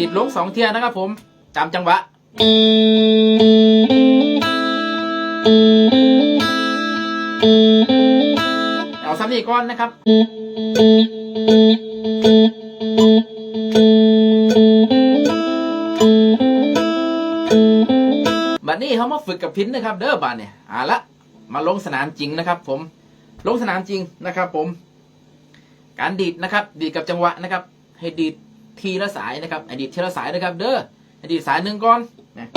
ดีดลงสองเทียนะครับผมจำจังหวะ เอาซ้ำนี่ก่อนนะครับบัดนี้เขามาฝึกกับพินนะครับ เด้อบัดเนี่ยเอาละมาลงสนามจริงนะครับ ผมลงสนามจริงนะครับ ผม การดีดนะครับ ดีดกับจังหวะนะครับ ให้ดีด ทีละสายนะครับให้ดีดทีละสายนะครับ เด้อให้ดีดสายหนึ่งก่อนนะ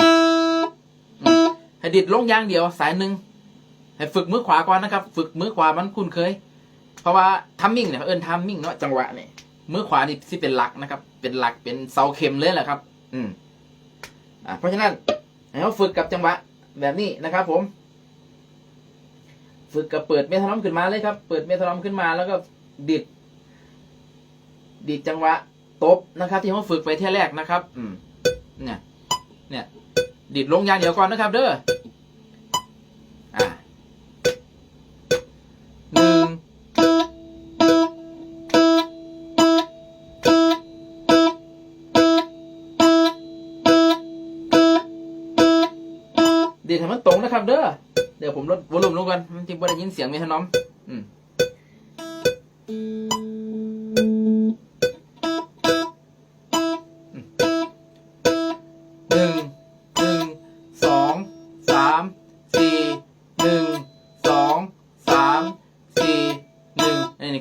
อดีดลงยางเดียวสายหนึ่งให้ฝึกมือขวาก่อนนะครับ ฝึกมือขวามันคุ้นเคย เพราะว่าทัมมิ่งเนี่ยเอิ้นทัมมิ่งเนาะจังหวะเนี่ยมือขวานี่ที่เป็นหลักนะครับ เป็นหลักเป็นเสาเข็มเลยแหละครับ อืมอ่าเพราะฉะนั้นให้เขาฝึกกับจังหวะแบบนี้นะครับผมฝึกกับเปิดเมทานอมขึ้นมาเลยครับ เปิดเมทานอมขึ้นมาแล้วก็ดิดดีดจังหวะ ตบนะครับ ที่เขาฝึกไปเที่ยแรกนะครับ อืมเนี่ย เนี่ยดีดลงยางเดี๋ยวก่อนนะครับ เด้ออ่าหนึ่งดีดให้มันตรงนะครับ เด้อ เดี๋ยวผมลดวอลลุ่มลงกันมันจะไม่ได้ยินเสียงเมทานอม อืม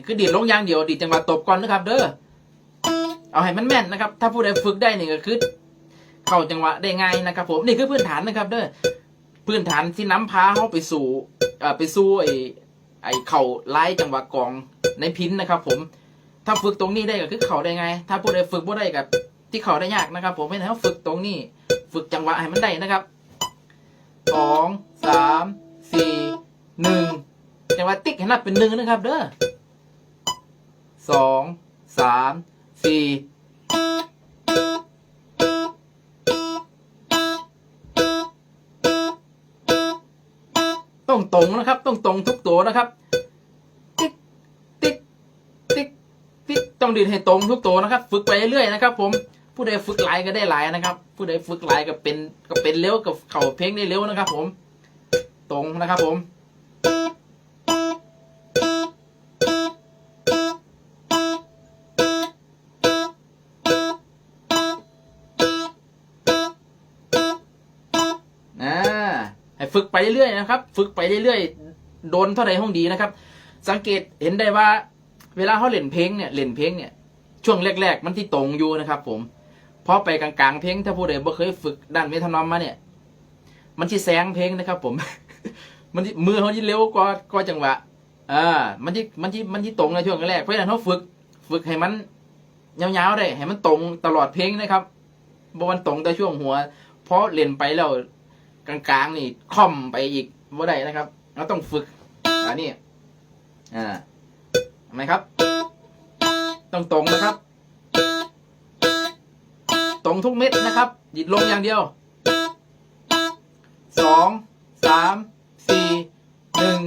คือดีดลงอย่างเดียวดีดจังหวะตบก่อนนะครับ เด้อเอาให้มันแม่นนะครับ ถ้าผู้ใดฝึกได้นี่ก็คือเข้าจังหวะได้ง่ายนะครับ ผมนี่คือพื้นฐานนะครับ เด้อพื้นฐานที่น้ำพาเขาไปสู่ไปสู่ไอ้ไอ้เข่าไล่จังหวะกองในพินนะครับ ผม ถ้าฝึกตรงนี้ได้ก็คือเข่าได้ไง ถ้าผู้ใดฝึกบ่ได้กับที่เข่าได้ยากนะครับ ผมไม่ให้เขาฝึกตรงนี้ ฝึกจังหวะให้มันได้นะครับสองสามสี่หนึ่งจังหวะติ๊กให้นับเป็นหนึ่งนะครับ เด้อ สองสามสี่ต้องตรงนะครับ ต้องตรงทุกตัวนะครับ ติ๊กติ๊กติ๊กติ๊กต้องดีดให้ตรงทุกตัวนะครับ ฝึกไปเรื่อยๆนะครับ ผมผู้ใดฝึกหลายก็ได้หลายนะครับ ผู้ใดฝึกหลายก็เป็นก็เป็นเร็วกับเข่าเพลงได้เร็วนะครับ ผม ตรงนะครับผม ฝึกไปเรื่อยๆนะครับ ฝึกไปเรื่อยๆโดนเท่าไรห้องดีนะครับ สังเกตเห็นได้ว่า เวลาเขาเล่นเพลงเนี่ยเล่นเพลงเนี่ยช่วงแรก ๆ มันที่ตรงอยู่นะครับ ผมพอไปกลางๆเพลงถ้าผู้ใดบ่เคยฝึกด้านเมทานอมมาเนี่ย มันที่แซงเพลงนะครับ ผม มันมือเขาที่เร็วกว่าก็จังหวะอ่ามันที่มันที่มันที่ตรงในช่วงแรกเพราะฉะนั้นเขาฝึก ฝึกให้มันยาวๆได้ให้มันตรงตลอดเพลงนะครับบ่มันตรงแต่ช่วงหัว เพราะเล่นไปแล้ว กลางๆนี่ค่อมไปอีกบ่ได้นะครับเราต้องฝึกอันนี้อ่าทำไมครับต้องตรงนะครับ ตรงทุกเม็ดนะครับหยิดลงอย่างเดียวสองสามสี่หนึ่ง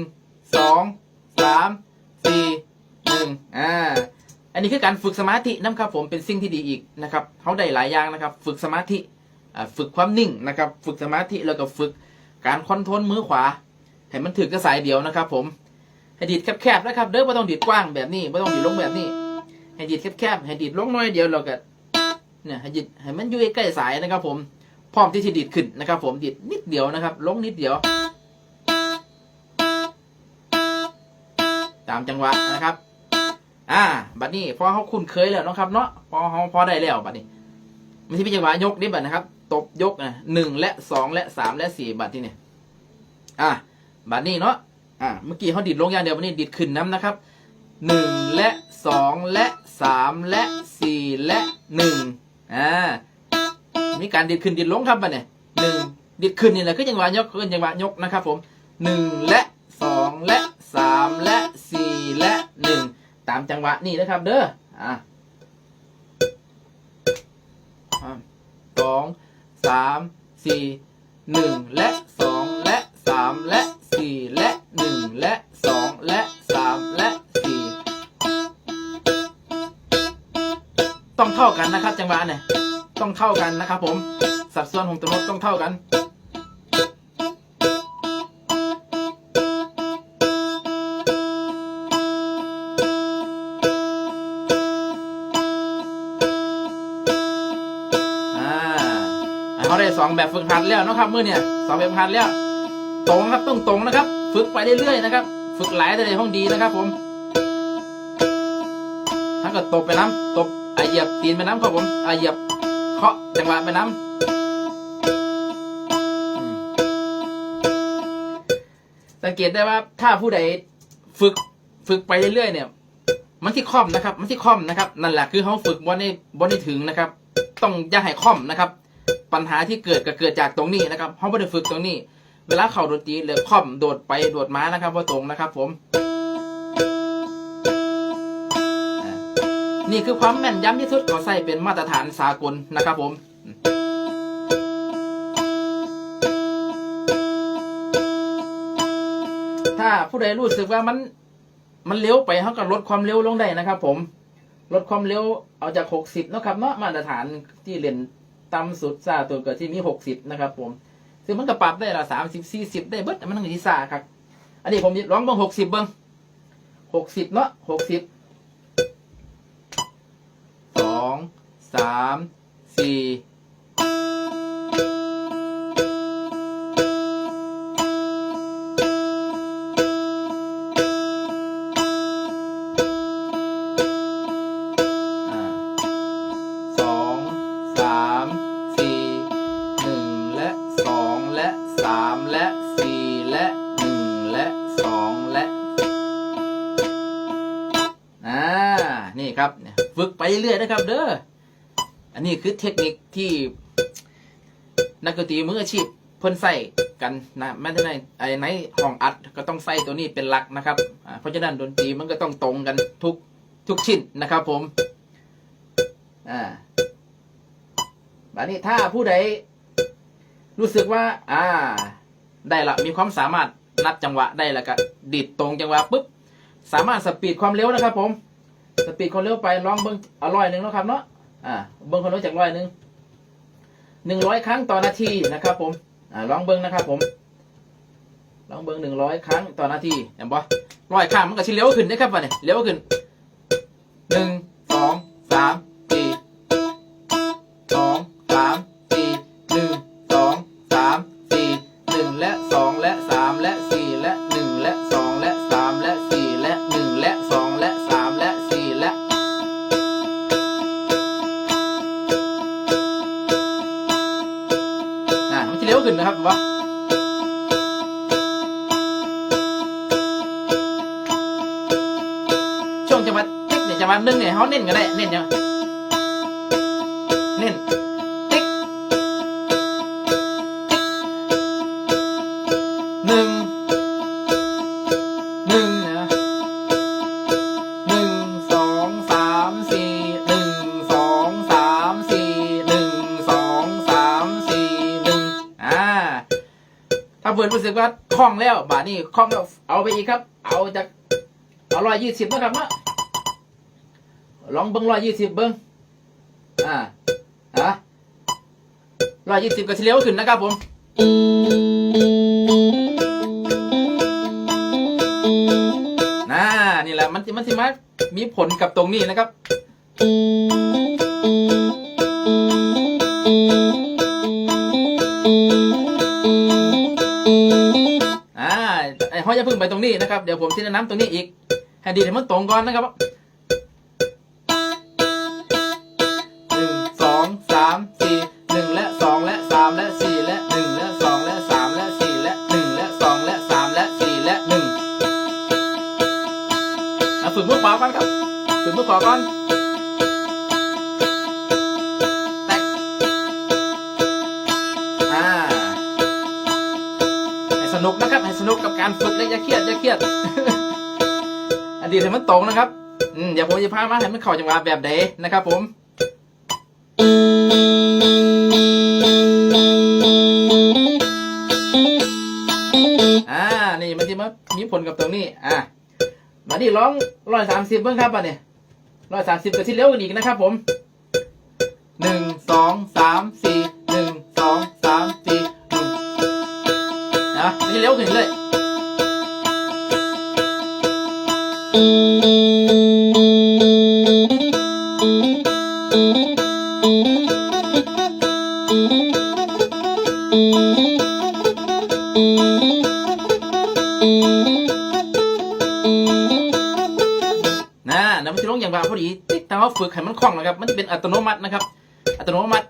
สองสามสี่หนึ่งอ่าอันนี้คือการฝึกสมาธินะครับผมเป็นสิ่งที่ดีอีกนะครับเขาได้หลายอย่างนะครับ ฝึกสมาธิ ฝึกความนิ่งนะครับ ฝึกสมาธิแล้วก็ฝึกการคอนโทรลมือขวา ให้มันถึกกระสายเดียวนะครับ ผมให้ดีดแคบๆนะครับเด้อไม่ต้องดีดกว้างแบบนี้ไม่ต้องดีดลงแบบนี้ ให้ดีดแคบๆให้ดีดลงน้อยเดียวเราก็เนี่ยให้ดีดให้มันอยู่ใกล้สายนะครับ ผมพร้อมที่จะดีดขึ้นนะครับ ผมดีดนิดเดียวนะครับ ลงนิดเดียว ตามจังหวะนะครับ อ่า บัดนี้พอเขาคุ้นเคยแล้วนะครับ เนาะพอเขาพอได้แล้วบัดนี้มันที่เป็นจังหวะยกนี่บัดนะครับ ตบยกนะหนึ่งและสองและสามและสี่บัดที่เนี่ยอ่าบัดนี้เนาะอ่าเมื่อกี้เขาดีดลงอย่างเดียวบัดนี้ดีดขึ้นน้ำนะครับหนึ่งและสองและสามและสี่และหนึ่งอ่ามีการดีดขึ้นดีดลงครับบัดเนี่ยหนึ่งดีดขึ้นนี่แหละคือจังหวะยกคือจังหวะยกนะครับ ผมหนึ่งและสองและสามและสี่และหนึ่งตามจังหวะนี่นะครับ เด้ออะสอง สามสี่หนึ่งและสองและสามและสี่และหนึ่งและสองและสามและสี่ต้องเท่ากันนะครับจังหวะเนี่ยต้องเท่ากันนะครับผมสัดส่วนของตัวโน้ตต้องเท่ากัน สองแบบฝึกหัดแล้วนะครับเมื่อเนี่ยสองแบบฝึกหัดแล้ว ตรงครับต้องตรงนะครับ ฝึกไปเรื่อยๆนะครับ ฝึกหลายแต่ในห้องดีนะครับ ผมถ้ากิดตบไปน้ำตบอะเหยียบตีนไปน้ำครับผมอะเหยียบเคาะจังหวะไปน้ำสังเกตได้ว่าถ้าผู้ใดฝึกฝึกไปเรื่อยๆเนี่ย มันที่คล่อมนะครับ มันที่คล่อมนะครับนั่นแหละคือเขาฝึกบนในบนในถึงนะครับ ต้องอย่าให้คล่อมนะครับ ปัญหาที่เกิดก็เกิดจากตรงนี้นะครับเขาไม่ได้ฝึกตรงนี้ เวลาเข่าโดนตีหรือค่อมโดดไปโดดมานะครับว่าตรงนะครับ ผม นี่คือความแม่นยำที่สุดเขาใส่เป็นมาตรฐานสากลนะครับผมถ้าผู้ใดรู้สึกว่ามันมันเร็วไปเขาก็ลดความเร็วลงได้นะครับ ผม ลดความเร็วเอาจาก60เนะครับเนาะมาตรฐานที่เรียน ต่ำสุดซาตัวเกิดที่มี60นะครับ ผมซึ่งมันก็ปรับได้ละ30 40ได้เบิดมันต้องอยู่ที่ซาครับ อันนี้ผมร้องเบิ้ง60เบิ้ง60เนาะ60 2 3 4 เนี่ยฝึกไปเรื่อยนะครับ เด้ออันนี้คือเทคนิคที่นักดนตรีมืออาชีพเพิ่นใส่กันนะแม้แต่ในไอ้ในห้องอัดก็ต้องใส่ตัวนี้เป็นหลักนะครับเพราะฉะนั้นดนตรีมันก็ต้องตรงกันทุกทุกชิ้นนะครับ ผมอ่าบัดนี้ถ้าผู้ใดรู้สึกว่า อ่า ได้ละมีความสามารถนัดจังหวะได้แล้วก็ดิดตรงจังหวะปุ๊บสามารถสปีดความเร็วนะครับ ผม สปีดความเร็วไปลองเบิ้งเอาร้อยหนึ่งแล้วครับเนาะอ่าเบิ้งความเร็วจากร้อยหนึ่งหนึ่งร้อยครั้งต่อนาทีนะครับ ผมอ่าลองเบิ้งนะครับ ผม ลองเบิ้งหนึ่งร้อยครั้งต่อนาทีเห็นปะร้อยครั้งมันก็ชิเร็วขึ้นนะครับวะเนี่ยเร็วขึ้นหนึ่ง งหวะหนึ่งเนี่ยเขาเน้นกันได้เน้นยังเน้นติ๊กหนึ่งหนึ่งนะหนึ่งสองสามสี่หนึ่งสองสามสี่หนึ่งสองสามสี่หนึ่งอ่าถ้าเพื่อนรู้สึกว่าคล่องแล้วบาทนี้คล่องแล้วเอาไปอีกครับ เอาจากเอาร้อยยี่สิบนะครับเนาะ ลองเบิ้งร้อยยี่สิบเบิ้งอ่าฮะร้อยยี่สิบก็เฉลียวขึ้นนะครับผมน่านี่แหละมันมันสิมามีผลกับตรงนี้นะครับอ่าไอ้ห้อยจะพึ่งไปตรงนี้นะครับ เดี๋ยวผมจะแนะนำตรงนี้อีกให้ดีให้มันตรงก่อนนะครับ อนครับฝึกมือขวาก่อนแตกอ่าให้สนุกนะครับให้สนุกกับการฝึกและอย่าเครียดอย่าเครียดอดีให้มันตรงนะครับอืมเดี๋ยวผมจะพามาให้มันเข้าจังหวะแบบใดนะครับ ผมอ่านี่มันจะมามีผลกับตรงนี้อ่า มาดิร้องร้อยสามสิบเบิ้งครับป่ะเนี่ยร้อยสามสิบก็ที่เร็วกว่านี้อีกนะครับผมหนึ่งสองสามสี่หนึ่งสองสามสี่หนึ่งนะไม่เร็วขึ้นเลยนะ อย่างว่าพอดีติ๊กถ้าเขาฝึกให้มันคล่องนะครับ มันจะเป็นอัตโนมัตินะครับ อัตโนมัติ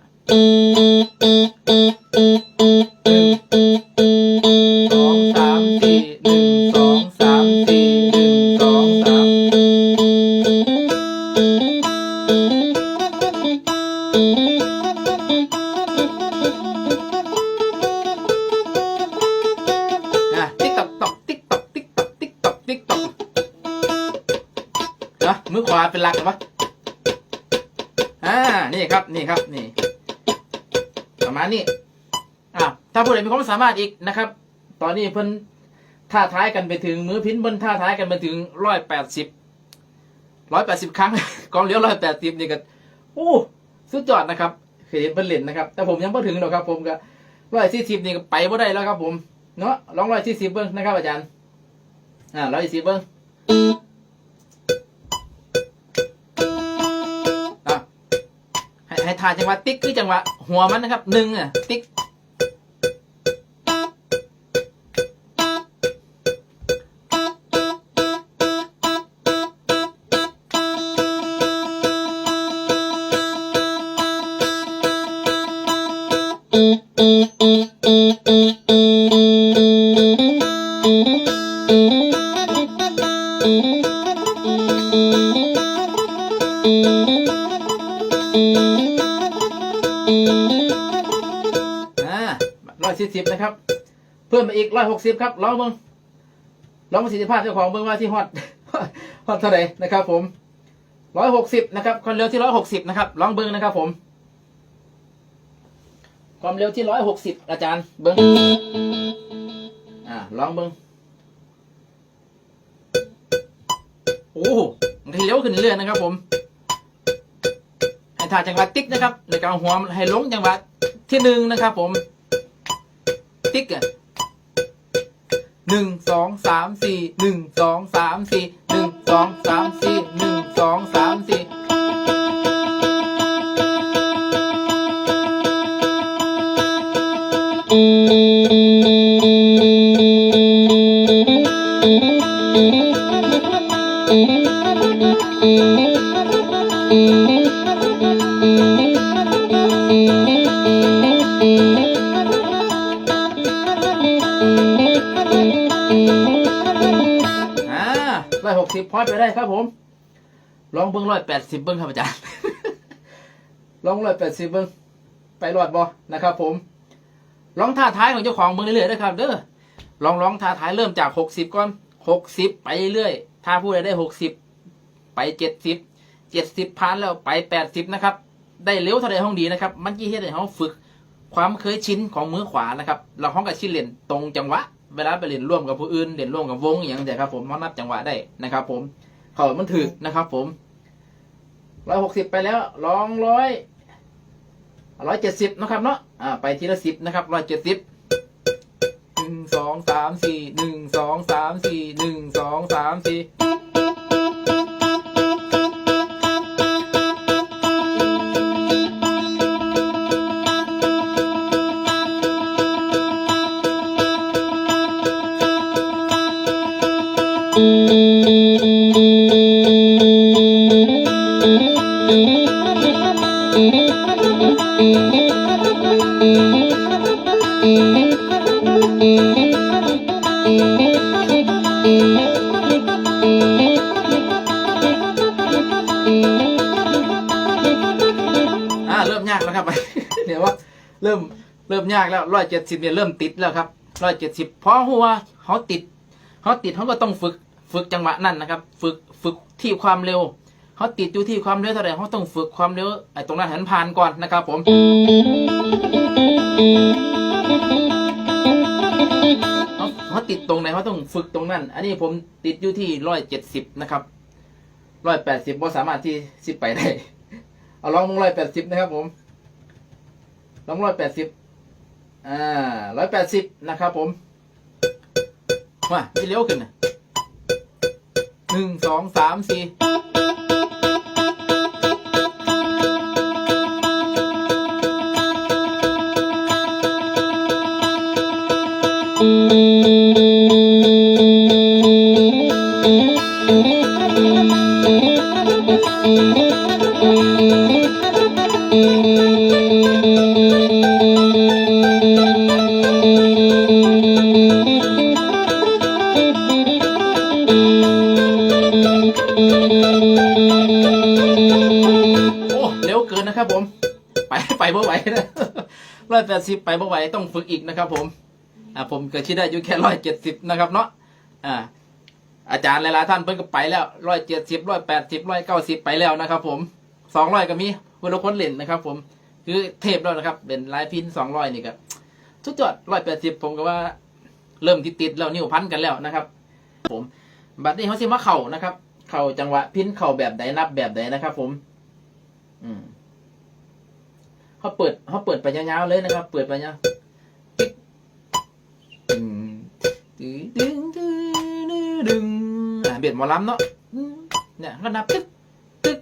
ประมาณนี้อ่าถ้าผู้ใดมีความสามารถอีกนะครับ ตอนนี้เพิ่นท่าท้ายกันไปถึงมือพินเพิ่นท่าท้ายกันไปถึงร้อยแปดสิบร้อยแปดสิบครั้งกองเลี้ยวร้อยแปดสิบนี่ก็โอ้สุดยอดนะครับเคยเห็นเพิ่นเล่นนะครับ แต่ผมยังไม่ถึงหรอกครับ ผมก็ร้อยสี่สิบนี่ก็ไปบ่ได้แล้วครับ ผมเนาะลองร้อยสี่สิบเบิ้งนะครับอาจารย์อ่าร้อยสี่สิบเบิ้งาจังหวะติ๊กคือจังหวะหัวมันนะครับหนึ่งอะติ๊กอ่ อีกร้อยหกสิบครับลองเบิ้งลองประสิทธิภาพเจ้าของเบิ้งว่าที่ฮอตฮอตเท่าไหร่นะครับ ผมร้อยหกสิบนะครับความเร็วที่ร้อยหกสิบนะครับลองเบิ้งนะครับ ผม ความเร็วที่ร้อยหกสิบอาจารย์เบิ้งอ่าลองเบิ้งโอ้มันทีเร็วขึ้นเรื่อยนะครับ ผมให้ถ่ายจังหวะติ๊กนะครับในการหัวให้ลงจังหวะที่หนึ่งนะครับ ผม ติ๊กอะ หนึ่งสองสามสี่หนึ่งสองสามสี่หนึ่งสองสามสี่หนึ่งสองสามสี่ พอดไปได้ครับผม ลองเบิ้งร้อยแปดสิบเบิ้งครับอาจารย์ ลองร้อยแปดสิบเบิ้งไปรอดบอนะครับ ผม ลองท่าท้ายของเจ้าของเบิ้งเรื่อยๆนะครับ เด้อ ลองลองท่าท้ายเริ่มจากหกสิบก่อนหกสิบไปเรื่อยถ้าผู้ใดได้หกสิบไปเจ็ดสิบเจ็ดสิบพันแล้วไปแปดสิบนะครับ ได้เร็วเท่าใดห้องดีนะครับ มันยี่เฮ็ดให้เขาฝึก ความเคยชินของมือขวานะครับ เราห้องกับชินเล่นตรงจังหวะ เวลาไปเล่นร่วมกับผู้อื่นเล่นร่วมกับวงอย่างเงี้ยครับผมมันนับจังหวะได้นะครับ ผมเขามันถึกนะครับ ผมร้อยหกสิบไปแล้วลองร้อยร้อยเจ็ดสิบนะครับเนาะอ่าไปทีละสิบนะครับร้อยเจ็ดสิบหนึ่งสองสามสี่หนึ่งสองสามสี่หนึ่งสองสามสี่ากแล้วร้อยเจ็ดสิบเนี่ยเริ่มติดแล้วครับร้อยเจ็ดสิบเพราะหัวเขาติดเขาติดเขาก็ต้องฝึกฝึกจังหวะนั่นนะครับ ฝึกฝึกที่ความเร็วเขาติดอยู่ที่ความเร็วเท่าไหร่เขาต้องฝึกความเร็วไอ้ตรงนั้นหันผ่านก่อนนะครับผม เขาติดตรงไหนเขาต้องฝึกตรงนั้น อันนี้ผมติดอยู่ที่ร้อยเจ็ดสิบนะครับร้อยแปดสิบว่าสามารถที่สิบไปได้ เอาลองลงร้อยแปดสิบนะครับผมลองร้อยแปดสิบ อ่าร้อยแปดสิบนะครับผมมาไม่เลี้ยวขึ้นนะหนึ่งสองสามสี่โร้อยแปดสิบไปเมื่ไหวต้องฝึกอีกนะครับผมอ่าผมก็คิดได้อยู่แค่ร้อยเจ็ดสิบนะครับเนาะอ่าอาจารย์หลายๆท่านเพิ่นก็ไปแล้วร้อยเจ็ดสิบร้อยแปดสิบร้อยเก้าสิบไปแล้วนะครับ ผมสองร้อยก็มีคนละคนเล่นนะครับ ผมคือเทพแล้วนะครับ เป็นลายพินสองร้อยนี่ก็ทุกจอดร้อยแปดสิบผมก็ว่าเริ่มติดติดแล้วนิ้วพันกันแล้วนะครับ ผมบัดนี้เขาสิมาเข่านะครับ เข่าจังหวะพินเข่าแบบใดนับแบบใดนะครับ ผม อืม เขาเปิดเขาเปิดไปยาวๆเลยนะครับ เปิดไปยาวดึงดึงดึงดึงดึงดึงอ่าเบียดหมอลำเนาะเนี่ยก็นับตึ๊กตึ๊ก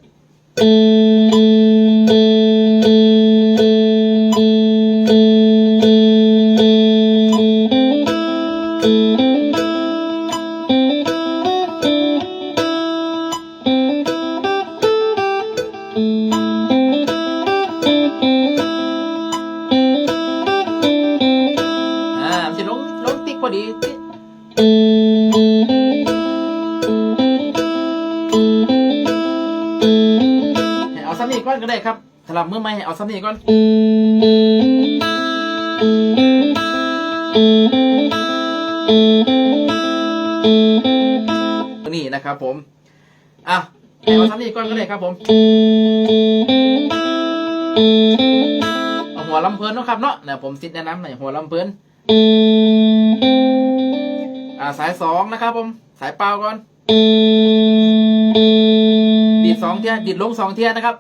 ก่อนก็ได้ครับสำหรับมือใหม่เอาซ้ำนี่ก่อนนี่นะครับผมอะเอาซ้ำนี่ก่อนก็ได้ครับผมเอาหัวลำเพลินนะครับเนาะเนี่ยผมซิดแนะนำหน่อยหัวลำเพลินอ่าสายสองนะครับผมสายเปล่าก่อน สองเทียดีดลงสองเทียนะครับ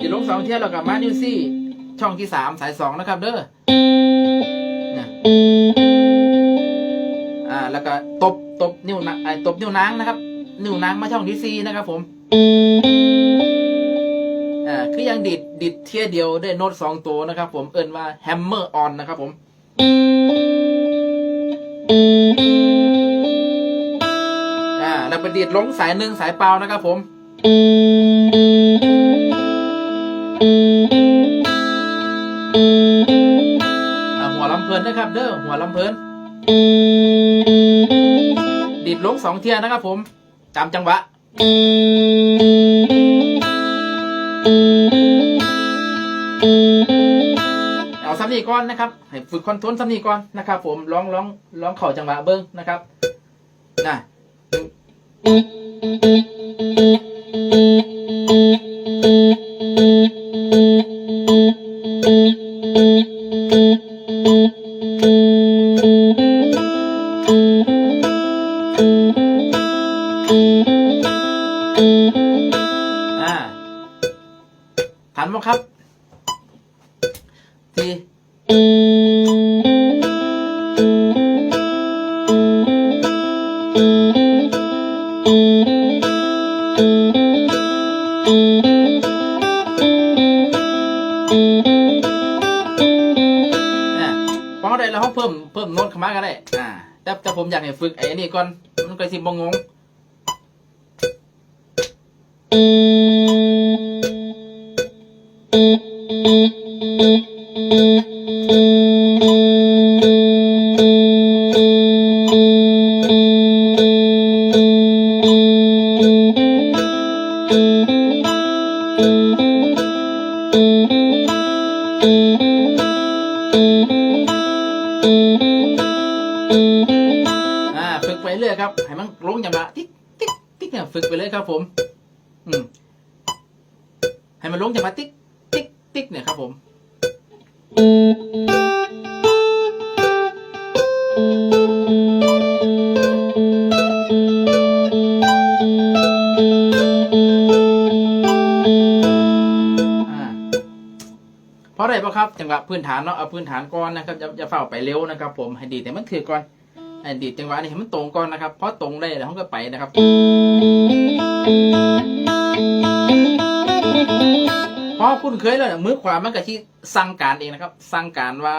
ดีดลงสองเทียแล้วกับมานิวซี่ช่องที่สามสายสองนะครับ เด้อเนี่ยอ่าแล้วก็ตบตบนิ้วนะไอ้ตบนิ้วนางนะครับ นิ้วนางมาช่องที่สี่นะครับ ผมอ่าคือยังดีดดีดเทียเดียวได้โน้ตสองตัวนะครับ ผมเอิ้นว่าแฮมเมอร์ออนนะครับ ผม อ่าแล้วไปดีดลงสายหนึ่งสายเปล่านะครับผม หัวลำเพลินนะครับ เด้อหัวลำเพลินดีดลงสองเทียนะครับผมจำจังหวะเอาซ้ำนี่ก่อนนะครับให้ฝึกคอนโทรลซ้ำนี่ก่อนนะครับ ผมร้องร้องร้องเข่าจังหวะเบิ้งนะครับนะ อ่ ข้ามาก็ได้ อ่า แต่แต่ผมอยากให้ฝึกไอ้นี่ก่อน มันก็สิบงงะครับจังหวะพื้นฐานเนาะเอาพื้นฐานก่อนนะครับอย่าอย่าเฝ้าไปเร็วนะครับ ผมให้ดีแต่มันถือก่อนให้ดีจังหวะนี้ให้มันตรงก่อนนะครับเพราะตรงได้แล้วเขาก็ไปนะครับพอคุณเคยแล้วเนี่ยมือขวามันก็ที่สั่งการเองนะครับ สั่งการว่า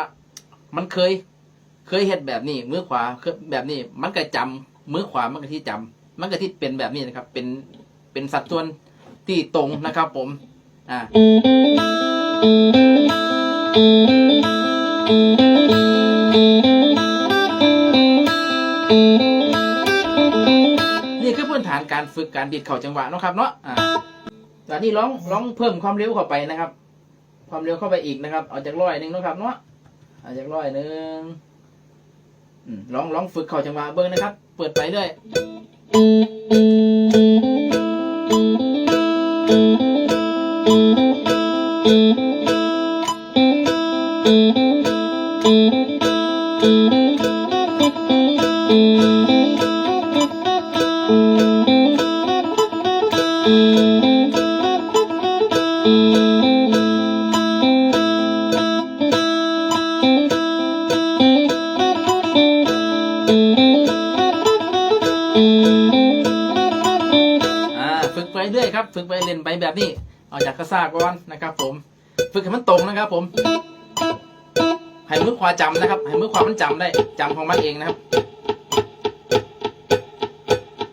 มันเคย เคยเห็นแบบนี้ มือขวาแบบนี้ มันก็จำมือขวามันก็ที่จำมันก็ที่เป็นแบบนี้นะครับ เป็นเป็นสัดส่วนที่ตรงนะครับ ผม อ่า นี่คือพื้นฐานการฝึกการดีดเข่าจังหวะนะครับเนาะอ่าตอนนี้ร้องร้องเพิ่มความเร็วเข้าไปนะครับ ความเร็วเข้าไปอีกนะครับ เอาจากร้อยหนึ่งนะครับเนาะเอาจากร้อยหนึ่งอืมลองลองฝึกเข่าจังหวะเบิ้งนะครับ เปิดไปเรื่อย กไปเรื่อยครับฝึกไปเล่นไปแบบนี้ เอาจากกระซ่าก่อนนะครับผมฝึกให้มันตรงนะครับผมให้มือขวาจำนะครับให้มือขวามันจำได้จำของมันเองนะครับ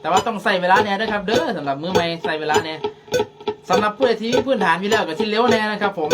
แต่ว่าต้องใส่เวลาแน่ด้วยครับ เด้อสำหรับมือใหม่ใส่เวลาแน่สำหรับผู้ใดที่พื้นฐานอยู่แล้วก็ที่เร็วแน่นะครับผม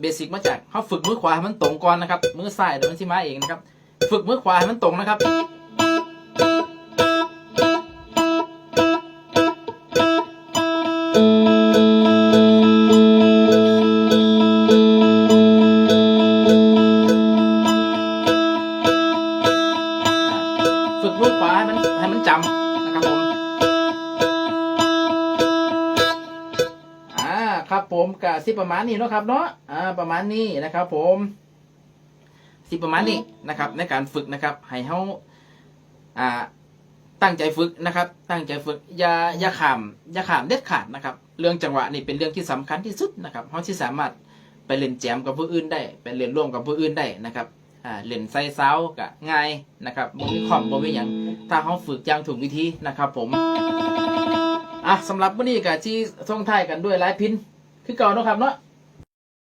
เบสิกมาจากเขาฝึกมือขวาให้มันตรงก่อนนะครับมือซ้ายเดี๋ยวมันสิมาเองนะครับ ฝึกมือขวาให้มันตรงนะครับ กะสิประมาณนี้เนาะครับเนาะอ่าประมาณนี้นะครับ ผมสิประมาณนี้นะครับ ในการฝึกนะครับให้เฮาอ่าตั้งใจฝึกนะครับ ตั้งใจฝึกอย่าอย่าขามอย่าขามเด็ดขาดนะครับ เรื่องจังหวะนี่เป็นเรื่องที่สำคัญที่สุดนะครับเฮาที่สามารถไปเล่นแจมกับผู้อื่นได้ไปเล่นร่วมกับผู้อื่นได้นะครับอ่าเล่นไซเซาก็ง่ายนะครับบ่มีคอมบ่มีหยังถ้าเฮาฝึกอย่างถูกวิธีนะครับ ผมอะสำหรับวันนี้ก็ที่ส่องท้ายกันด้วยลายพิน คือเก่าเนาะครับเนาะ